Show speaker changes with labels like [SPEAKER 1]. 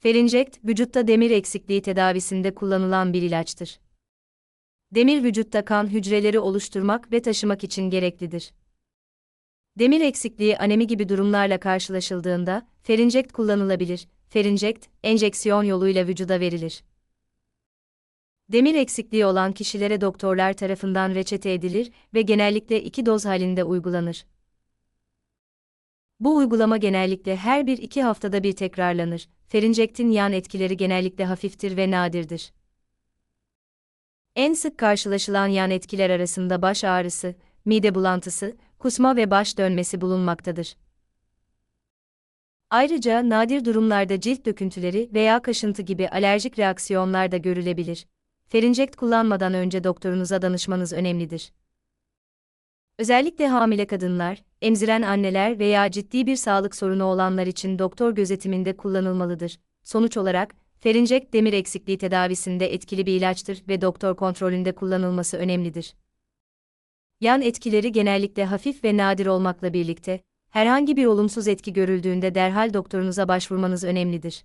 [SPEAKER 1] Ferinjekt, vücutta demir eksikliği tedavisinde kullanılan bir ilaçtır. Demir vücutta kan hücreleri oluşturmak ve taşımak için gereklidir. Demir eksikliği anemi gibi durumlarla karşılaşıldığında ferinjekt kullanılabilir. Ferinjekt, enjeksiyon yoluyla vücuda verilir. Demir eksikliği olan kişilere doktorlar tarafından reçete edilir ve genellikle iki doz halinde uygulanır. Bu uygulama genellikle her bir iki haftada bir tekrarlanır. Ferinjektin yan etkileri genellikle hafiftir ve nadirdir. En sık karşılaşılan yan etkiler arasında baş ağrısı, mide bulantısı, kusma ve baş dönmesi bulunmaktadır. Ayrıca nadir durumlarda cilt döküntüleri veya kaşıntı gibi alerjik reaksiyonlar da görülebilir. Ferinjekt kullanmadan önce doktorunuza danışmanız önemlidir. Özellikle hamile kadınlar, emziren anneler veya ciddi bir sağlık sorunu olanlar için doktor gözetiminde kullanılmalıdır. Sonuç olarak, ferinjekt demir eksikliği tedavisinde etkili bir ilaçtır ve doktor kontrolünde kullanılması önemlidir. Yan etkileri genellikle hafif ve nadir olmakla birlikte, herhangi bir olumsuz etki görüldüğünde derhal doktorunuza başvurmanız önemlidir.